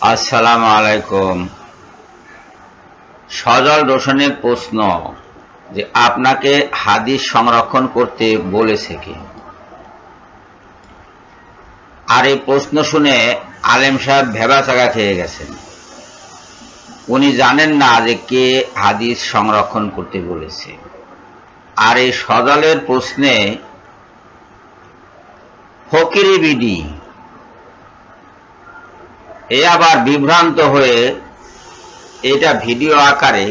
আসসালামু আলাইকুম। সজল রোশনের প্রশ্ন যে আপনাকে হাদিস সংরক্ষণ করতে বলেছে কি? আর এই প্রশ্ন শুনে আলেম সাহেব ভেবা চাকা খেয়ে গেছেন। উনি জানেন না যে কে হাদিস সংরক্ষণ করতে বলেছে। আর এই সজলের প্রশ্নে ফকিরি বিডি এ আবার বিভ্রান্ত হয়ে এটা ভিডিও আকারে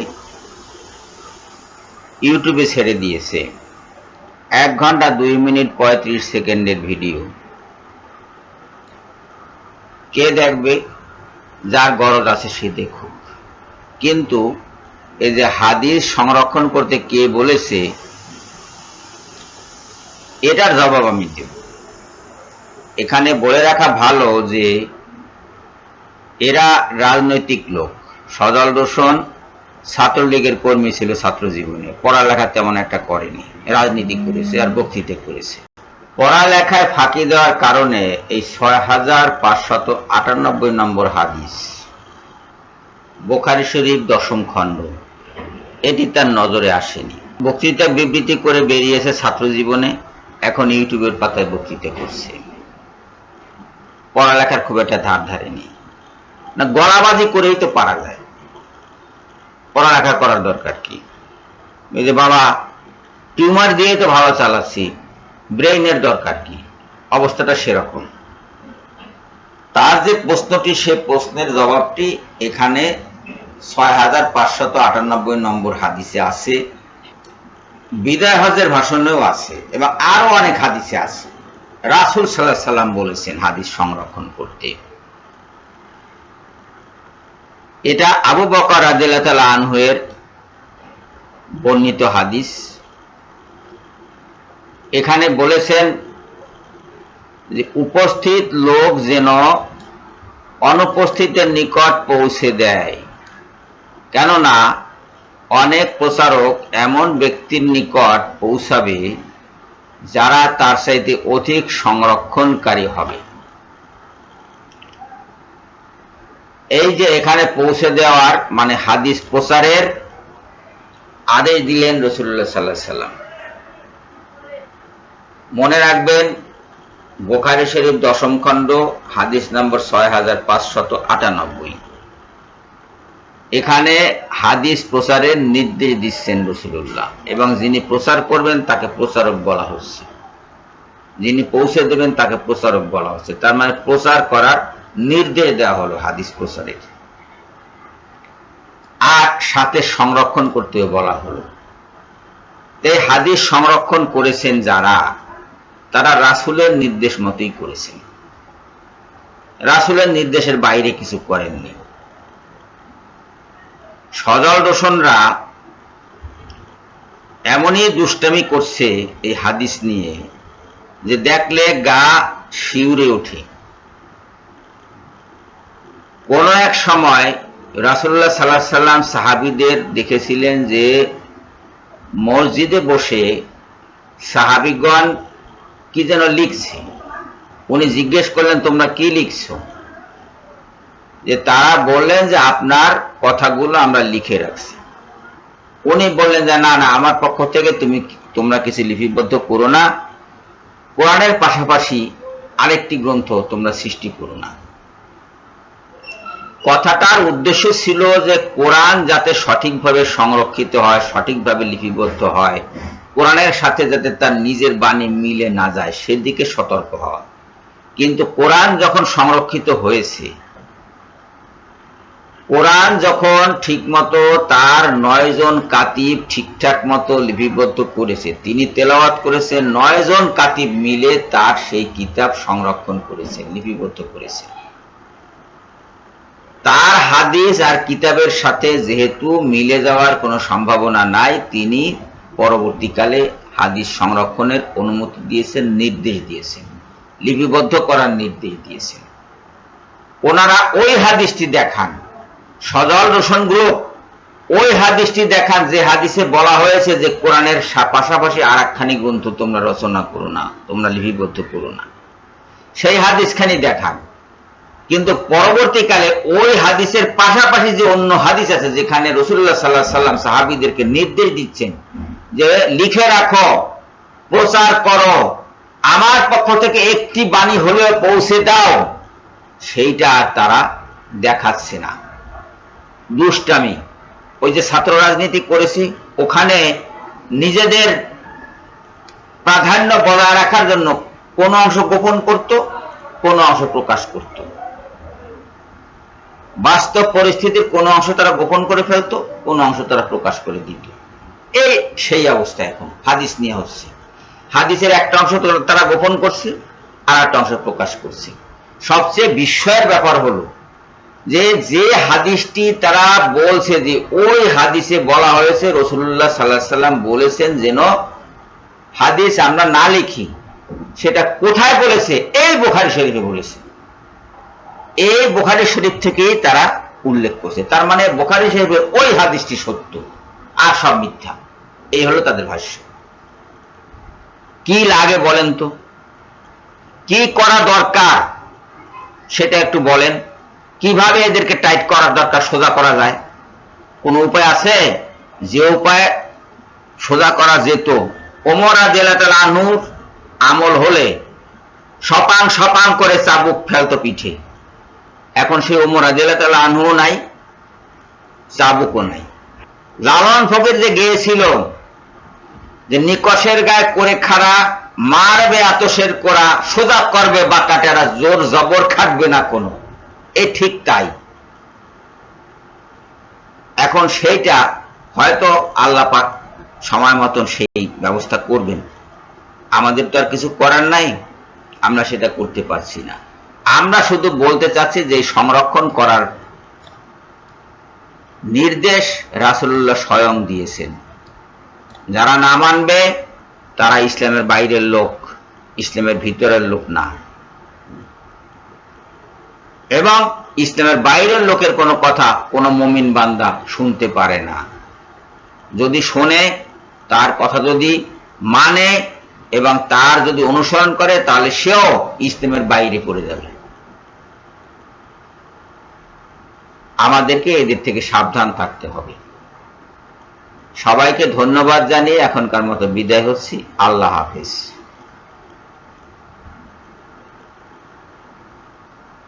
ইউটিউবে ছেড়ে দিয়েছে। এক ঘণ্টা দুই মিনিট পঁয়ত্রিশ সেকেন্ডের ভিডিও। কে দেখবে? যার গরজ আছে সে দেখুক। কিন্তু এই যে হাদিস সংরক্ষণ করতে কে বলেছে, এটার জবাব আমি দেব। এখানে বলে রাখা ভালো যে এরা রাজনৈতিক লোক। সজল রোশন ছাত্রলীগের কর্মী ছিল ছাত্র জীবনে পড়ালেখা তেমন একটা করেনি। রাজনীতি করেছে আর বক্তৃতা করেছে। পড়ালেখায় ফাঁকি দেওয়ার কারণে এই ছয় হাজার পাঁচশত আটানব্বই নম্বর হাদিস, বোখারি শরীফ দশম খণ্ড, এটি তার নজরে আসেনি। বক্তৃতা বিবৃতি করে বেরিয়েছে ছাত্র জীবনে এখন ইউটিউবের পাতায় বক্তৃতা করছে। পড়ালেখার খুব একটা ধার ধারেনি। না, গলাবাজি করেই তো পারা যায়। পড়ালেখা করার দরকার কি? এই যে বাবা, টিউমার দিয়ে তো ভালো চালাচ্ছি, ব্রেইনের দরকার কি? অবস্থাটা সেরকম। তার যে প্রশ্নটি, সে প্রশ্নের জবাবটি এখানে ছয় হাজার পাঁচশত আটানব্বই নম্বর হাদিসে আছে। বিদায় হজের ভাষণেও আছে, এবং আরও অনেক হাদিসে আছে। রাসুল সাল্লাহ সাল্লাম বলেছেন হাদিস সংরক্ষণ করতে। এটা আবু বকর রাজিয়াল আনহুয়ের বর্ণিত হাদিস। এখানে বলেছেন যে উপস্থিত লোক যেন অনুপস্থিতের নিকট পৌঁছে দেয়। কেননা অনেক প্রচারক এমন ব্যক্তির নিকট পৌঁছাবে যারা তার চাইতে অধিক সংরক্ষণকারী হবে। এই যে এখানে পৌঁছে দেওয়ার মানে হাদিস প্রচারের আদেশ দিলেন রসুল্লাহ সাল্লাহ সাল্লাম। মনে রাখবেন, বোখারি শরীফ দশম খণ্ড, হাদিস নম্বর ছয় এখানে হাদিস প্রচারের নির্দেশ দিচ্ছেন রসুল্লাহ এবং যিনি প্রচার করবেন তাকে প্রচারক বলা হচ্ছে। যিনি পৌঁছে দেবেন তাকে প্রচারক বলা হচ্ছে। তার মানে প্রচার করার নির্দেশ দেওয়া হলো হাদিস প্রচারের আর সাথে সংরক্ষণ করতেও বলা হলো। এই হাদিস সংরক্ষণ করেছেন যারা, তারা রাসুলের নির্দেশ মতোই করেছেন। রাসুলের নির্দেশের বাইরে কিছু করেননি। সজল রোশনরা এমনই দুষ্টামি করছে এই হাদিস নিয়ে যে দেখলে গা শিউরে ওঠে। কোন এক সময় রাসুল্লাহ সাল্লাহ সাল্লাম সাহাবিদের দেখেছিলেন যে মসজিদে বসে সাহাবিগণ কি যেন লিখছে। উনি জিজ্ঞেস করলেন, তোমরা কি লিখছ? যে তারা বললেন যে, আপনার কথাগুলো আমরা লিখে রাখছি। উনি বললেন যে, না না, আমার পক্ষ থেকে তুমি, তোমরা কিছু লিপিবদ্ধ করো না। কোরআনের পাশাপাশি আরেকটি গ্রন্থ তোমরা সৃষ্টি করো না। কথাটার উদ্দেশ্য ছিল যে কোরআন যাতে সঠিকভাবে সংরক্ষিত হয়, সঠিকভাবে লিপিবদ্ধ হয়, কোরআনের সাথে যাতে তার নিজের বাণী মিলে না যায়, সেদিকে সতর্ক হওয়া। কিন্তু কোরআন যখন সংরক্ষিত হয়েছে, কোরআন যখন ঠিকমতো তার নয়জন কাতিব ঠিকঠাক মতো লিপিবদ্ধ করেছে, তিনি তেলাওয়াত করেছেন, নয়জন কাতিব মিলে তার সেই কিতাব সংরক্ষণ করেছে লিপিবদ্ধ করেছেন। তার হাদিস আর কিতাবের সাথে যেহেতু মিলে যাওয়ার কোনো সম্ভাবনা নাই, তিনি পরবর্তীকালে হাদিস সংরক্ষণের অনুমতি দিয়েছেন, নির্দেশ দিয়েছেন, লিপিবদ্ধ করার নির্দেশ দিয়েছেন। ওনারা ওই হাদিসটি দেখান, সজল রোশনগুলো ওই হাদিসটি দেখান যে হাদিসে বলা হয়েছে যে কোরআনের পাশাপাশি আর একখানি গ্রন্থ তোমরা রচনা করো না, তোমরা লিপিবদ্ধ করো না। সেই হাদিসখানি দেখান। কিন্তু পরবর্তীকালে ওই হাদিসের পাশাপাশি যে অন্য হাদিস আছে, যেখানে রসুল্লাহ সাল্লাহ সাল্লাম সাহাবিদেরকে নির্দেশ দিচ্ছেন যে লিখে রাখো, প্রচার করো, আমার পক্ষ থেকে একটি বাণী হলেও পৌঁছে দাও, সেইটা আর তারা দেখাচ্ছে না। দুষ্টামি। ওই যে ছাত্র রাজনীতি করেছি, ওখানে নিজেদের প্রাধান্য বজায় রাখার জন্য কোন অংশ গোপন করত, কোন অংশ প্রকাশ করত। বাস্তব পরিস্থিতির কোন অংশ তারা গোপন করে ফেলতো, কোন অংশ তারা প্রকাশ করে দিত। এই সেই অবস্থা এখন, হাদিস নিয়ে হচ্ছে। হাদিসের একটা অংশ তারা গোপন করছে, আর একটা অংশ প্রকাশ করছে। সবচেয়ে বিস্ময়ের ব্যাপার হলো যে যে হাদিসটি তারা বলছে যে, ওই হাদিসে বলা হয়েছে রসুল্লাহ সাল্লাহ সাল্লাম বলেছেন যেন হাদিস আমরা না লিখি, সেটা কোথায় বলেছে? এই বোখারি শরীফে বলেছে। এই বোখারি শরীফ থেকেই তারা উল্লেখ করছে। তার মানে বোখারি শরীফের ওই হাদিসটি সত্য, আর সব মিথ্যা। এই হলো তাদের ভাষ্য। কি লাগে বলেন তো? কি করা দরকার? সেটা একটু বলেন। কীভাবে এদেরকে টাইট করার দরকার, সোজা করা যায়? কোন উপায় আছে? যে উপায় সোজা করা যেত। ওমরা জেলাতাল আনুর আমল হলে সপাং সপাং করে চাবুক ফেলতো পিঠে। এখন সে ওমরা জেলাতাল আনহু নাই চাবুকও নাই। লালন ফকির যে গিয়েছিল, যে নিকশের গায়ে করে খাড়া, মারবে, আতসের করা, সোজা করবে বাকাটেরা জোর জবর খাটবে না কোনো। এ ঠিক তাই। এখন সেইটা হয়তো আল্লাহ পাক সময় মতন সেই ব্যবস্থা করবেন। আমাদের তো আর কিছু করার নাই, আমরা সেটা করতে পারছি না। আমরা শুধু বলতে চাচ্ছি যে সংরক্ষণ করার নির্দেশ রাসূলুল্লাহ স্বয়ং দিয়েছেন। যারা না মানবে, তারা ইসলামের বাইরের লোক, ইসলামের ভিতরের লোক না। এবং ইসলামের বাইরের লোকের কোনো কথা কোনো মমিন বান্দা শুনতে পারে না। যদি শোনে, তার কথা যদি মানে এবং তার যদি অনুসরণ করে, তাহলে সেও ইসলামের বাইরে পড়ে যাবে। আমাদেরকে এদের থেকে সাবধান থাকতে হবে। সবাইকে ধন্যবাদ জানিয়ে এখনকার মতো বিদায় হচ্ছি। আল্লাহ হাফিজ।